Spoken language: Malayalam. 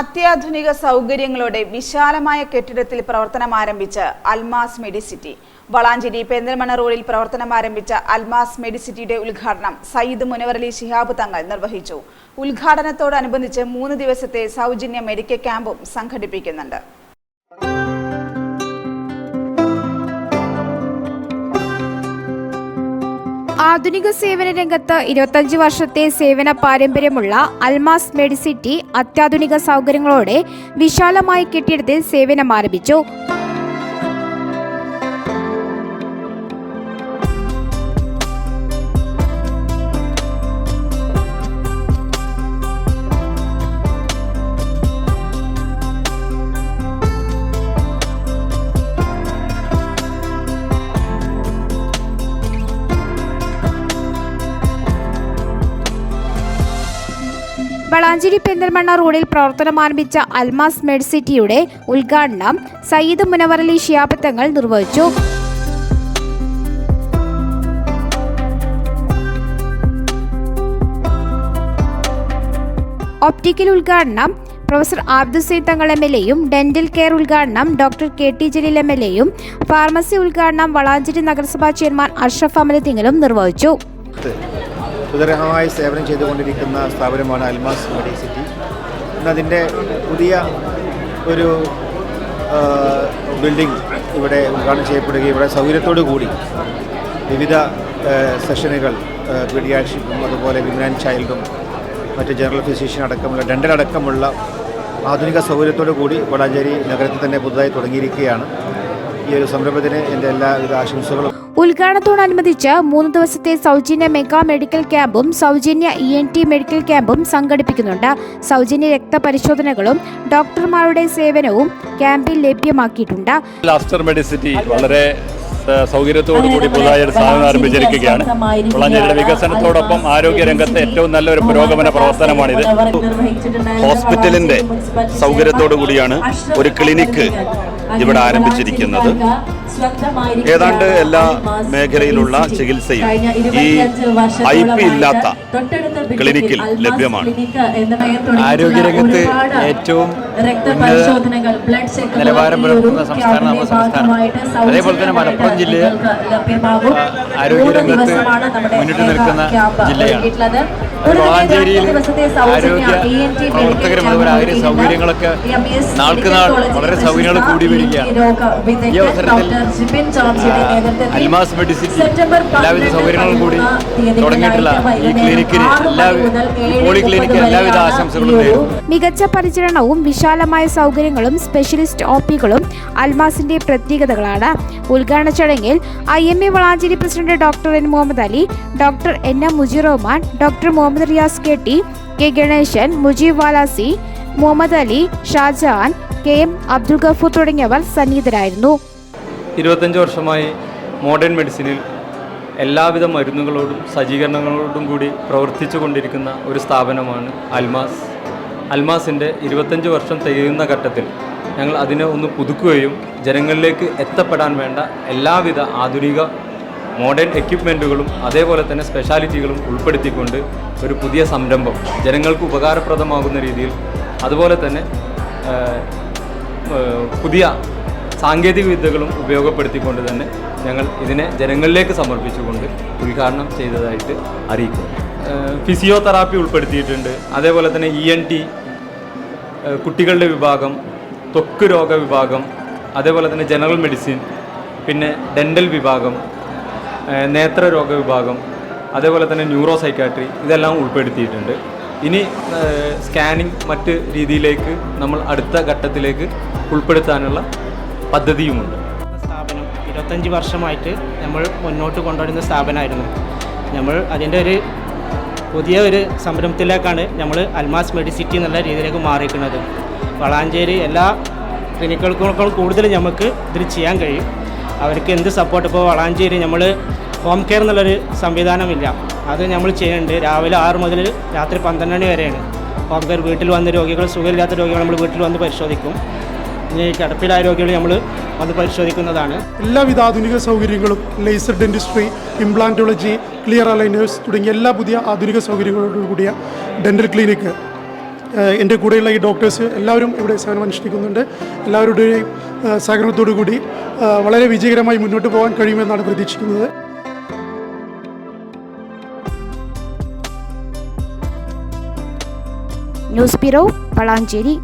അത്യാധുനിക സൗകര്യങ്ങളോടെ വിശാലമായ കെട്ടിടത്തിൽ പ്രവർത്തനം ആരംഭിച്ച അൽമാസ് മെഡിസിറ്റി. വളാഞ്ചേരി പെരിന്തൽമണ്ണ റോഡിൽ പ്രവർത്തനം ആരംഭിച്ച അൽമാസ് മെഡിസിറ്റിയുടെ ഉദ്ഘാടനം സയ്യിദ് മുനവറലി ശിഹാബ് തങ്ങൾ നിർവഹിച്ചു. ഉദ്ഘാടനത്തോടനുബന്ധിച്ച് മൂന്ന് ദിവസത്തെ സൗജന്യ മെഡിക്കൽ ക്യാമ്പും സംഘടിപ്പിക്കുന്നുണ്ട്. ആധുനിക സേവന രംഗത്ത് ഇരുപത്തഞ്ച് വർഷത്തെ സേവന പാരമ്പര്യമുള്ള അൽമാസ് മെഡിസിറ്റി അത്യാധുനിക സൗകര്യങ്ങളോടെ വിശാലമായ കെട്ടിടത്തിൽ സേവനം ആരംഭിച്ചു വളാഞ്ചേരി പെന്തൽമണ്ണ റോഡിൽ പ്രവർത്തനം ആരംഭിച്ച അൽമാസ് മെഡിസിറ്റിയുടെ ഉദ്ഘാടനം സയ്യിദ് മുനവറലി ഷിയാബത്തങ്ങൾ നിർവഹിച്ചു. ഒപ്റ്റിക്കൽ ഉദ്ഘാടനം professor Abdussain Thangal M L എയും ഡെന്റൽ കെയർ ഉദ്ഘാടനം doctor K T Jaleel M L എയും ഫാർമസി ഉദ്ഘാടനം വളാഞ്ചേരി നഗരസഭാ ചെയർമാൻ അഷ്റഫ് അമലത്തിങ്ങലും നിർവഹിച്ചു. സുദൃഢമായി സേവനം ചെയ്തുകൊണ്ടിരിക്കുന്ന സ്ഥാപനമാണ് അൽമാസ് മെഡിസിറ്റി സിറ്റി. ഇന്നതിന്റെ പുതിയ ഒരു ബിൽഡിംഗ് ഇവിടെ ഉദ്ഘാടനം ചെയ്യപ്പെടുകയും ഇവിടെ സൗകര്യത്തോടു കൂടി വിവിധ സെഷനുകൾ പീഡിയാഷിപ്പും അതുപോലെ വിമൻ ചൈൽഡും മറ്റ് ജനറൽ ഫിസിഷ്യൻ അടക്കമുള്ള ഡെന്റൽ അടക്കമുള്ള ആധുനിക സൗകര്യത്തോടു കൂടി വടാഞ്ചേരി നഗരത്തിൽ തന്നെ പുതുതായി തുടങ്ങിയിരിക്കുകയാണ്. ഈ ഒരു സംരംഭത്തിന് എന്റെ എല്ലാവിധ ആശംസകളും. ഉദ്ഘാടനത്തോടനുബന്ധിച്ച് മൂന്ന് ദിവസത്തെ സൗജന്യ മെഗാ മെഡിക്കൽ ക്യാമ്പും സൗജന്യ ഇ എൻ ടി മെഡിക്കൽ ക്യാമ്പും സംഘടിപ്പിക്കുന്നുണ്ട്. സൗജന്യ രക്തപരിശോധനകളും ഡോക്ടർമാരുടെ സേവനവും ക്യാമ്പിൽ ലഭ്യമാക്കിയിട്ടുണ്ട്. ലാസ്റ്റർ മെഡിസിറ്റി വളരെ സൗകര്യത്തോടു കൂടി പുതുതായി ഒരു സ്ഥാപനം ആരംഭിച്ചിരിക്കുകയാണ്. വളാഞ്ചേരിയുടെ വികസനത്തോടൊപ്പം ആരോഗ്യ രംഗത്തെ ഏറ്റവും നല്ലൊരു പുരോഗമന പ്രവർത്തനമാണിത്. ഹോസ്പിറ്റലിന്റെ സൗകര്യത്തോടു കൂടിയാണ് ഒരു ക്ലിനിക്ക് ഇവിടെ ആരംഭിച്ചിരിക്കുന്നത്. ഏതാണ്ട് എല്ലാ മേഖലയിലുള്ള ചികിത്സയും ഈ ഐ പി ഇല്ലാത്ത ക്ലിനിക്കിൽ ലഭ്യമാണ്. ആരോഗ്യരംഗത്ത് ഏറ്റവും ഉന്നത നിലവാരം പുലർത്തുന്ന സംസ്ഥാനം. നമ്മുടെ സംസ്ഥാനം അതേപോലെ തന്നെ മലപ്പുറം ജില്ലയിൽ ആരോഗ്യരംഗത്ത് മുന്നിട്ട് നിൽക്കുന്ന ജില്ലയാണ്. വളാഞ്ചേരിയിൽ ആരോഗ്യ പ്രവർത്തകരും അതുപോലെ ആരോഗ്യ സൗകര്യങ്ങളൊക്കെ നാൾക്ക് നാൾ വളരെ സൗകര്യങ്ങൾ കൂടി വരികയാണ്. ഈ അവസരത്തിൽ അൽമാസ് മെഡിസിൻ എല്ലാവിധ സൗകര്യങ്ങളും കൂടി തുടങ്ങിയിട്ടുള്ള ഈ ക്ലിനിക്കിന് എല്ലാ ഈ പോളി ക്ലിനിക്കിന് എല്ലാവിധ ആശംസകളും മികച്ച പരിചരണവും വിശാലമായ സൗകര്യങ്ങളും സ്പെഷ്യലിസ്റ്റ് ഒപികളും അൽമാസിന്റെ പ്രത്യേകതകളാണ്. ഉദ്ഘാടന ചടങ്ങിൽ I M A Valanchery president doctor N Muhammad Ali doctor N M Mujirahman doctor Muhammad Riyas K T K Ganeshan Mujeeb Valasi Muhammad Ali Shajahan K M Abdul Gafoor തുടങ്ങിയവർ സന്നിഹിതരായിരുന്നു. ഇരുപത്തഞ്ച് വർഷമായി മോഡേൺ മെഡിസിനിൽ എല്ലാവിധ മരുന്നുകളോടും സജ്ജീകരണങ്ങളോടും കൂടി പ്രവർത്തിച്ചു കൊണ്ടിരിക്കുന്ന ഒരു സ്ഥാപനമാണ് അൽമാസ്. അൽമാസിന്റെ ഇരുപത്തഞ്ച് വർഷം തികയുന്ന ഘട്ടത്തിൽ ഞങ്ങൾ അതിനെ ഒന്ന് പുതുക്കുകയും ജനങ്ങളിലേക്ക് എത്തപ്പെടാൻ വേണ്ട എല്ലാവിധ ആധുനിക മോഡേൺ എക്യുപ്മെന്റുകളും അതേപോലെ തന്നെ സ്പെഷ്യാലിറ്റികളും ഉൾപ്പെടുത്തിക്കൊണ്ട് ഒരു പുതിയ സംരംഭം ജനങ്ങൾക്ക് ഉപകാരപ്രദമാകുന്ന രീതിയിൽ അതുപോലെ തന്നെ പുതിയ സാങ്കേതിക വിദ്യകളും ഉപയോഗപ്പെടുത്തിക്കൊണ്ട് തന്നെ ഞങ്ങൾ ഇതിനെ ജനങ്ങളിലേക്ക് സമർപ്പിച്ചുകൊണ്ട് ഉദ്ഘാടനം ചെയ്തതായിട്ട് അറിയിക്കുന്നു. ഫിസിയോതെറാപ്പി ഉൾപ്പെടുത്തിയിട്ടുണ്ട്. അതേപോലെ തന്നെ ഇ എൻ ടി കുട്ടികളുടെ വിഭാഗം ത്വക്ക് രോഗ വിഭാഗം അതേപോലെ തന്നെ ജനറൽ മെഡിസിൻ പിന്നെ ഡെന്റൽ വിഭാഗം നേത്രരോഗ വിഭാഗം അതേപോലെ തന്നെ ന്യൂറോ സൈക്കാട്രി ഇതെല്ലാം ഉൾപ്പെടുത്തിയിട്ടുണ്ട്. ഇനി സ്കാനിങ് മറ്റ് രീതിയിലേക്ക് നമ്മൾ അടുത്ത ഘട്ടത്തിലേക്ക് ഉൾപ്പെടുത്താനുള്ള പദ്ധതിയുമുണ്ട്. സ്ഥാപനം ഇരുപത്തഞ്ച് വർഷമായിട്ട് നമ്മൾ മുന്നോട്ട് കൊണ്ടുവരുന്ന സ്ഥാപനമായിരുന്നു. നമ്മൾ അതിന്റെ ഒരു പുതിയ ഒരു സംരംഭത്തിലേക്കാണ് നമ്മൾ അൽമാസ് മെഡിസിറ്റി എന്നുള്ള രീതിയിലേക്ക് മാറിയിരിക്കുന്നത്. വളാഞ്ചേരി എല്ലാ ക്ലിനിക്കുകൾക്കും കൂടുതൽ നമുക്ക് ഇതിൽ ചെയ്യാൻ കഴിയും. അവർക്ക് എന്ത് സപ്പോർട്ട് ഇപ്പോൾ വളാഞ്ചേരി നമ്മൾ ഹോം കെയർ എന്നുള്ളൊരു സംവിധാനമില്ല. അത് നമ്മൾ ചെയ്യുന്നുണ്ട്. രാവിലെ ആറ് മുതൽ രാത്രി പന്ത്രണ്ട് മണി വരെയാണ്. ഹോം കെയർ വീട്ടിൽ വന്ന രോഗികൾ സുഖമില്ലാത്ത രോഗികൾ നമ്മൾ വീട്ടിൽ വന്ന് പരിശോധിക്കും. ഇനി കിടപ്പിലായ രോഗികൾ നമ്മൾ വന്ന് പരിശോധിക്കുന്നതാണ്. എല്ലാവിധ ആധുനിക സൗകര്യങ്ങളും laser dentistry implantology clear aligners തുടങ്ങിയ എല്ലാ പുതിയ ആധുനിക സൗകര്യങ്ങളോടുകൂടിയ ഡെന്റൽ ക്ലിനിക്ക് എന്റെ കൂടെയുള്ള ഈ ഡോക്ടേഴ്സ് എല്ലാവരും ഇവിടെ സേവനം അനുഷ്ഠിക്കുന്നുണ്ട് എല്ലാവരുടെയും സഹകരണത്തോടു കൂടി വളരെ വിജയകരമായി മുന്നോട്ട് പോകാൻ കഴിയുമെന്നാണ് പ്രതീക്ഷിക്കുന്നത്. News bureau Valanchery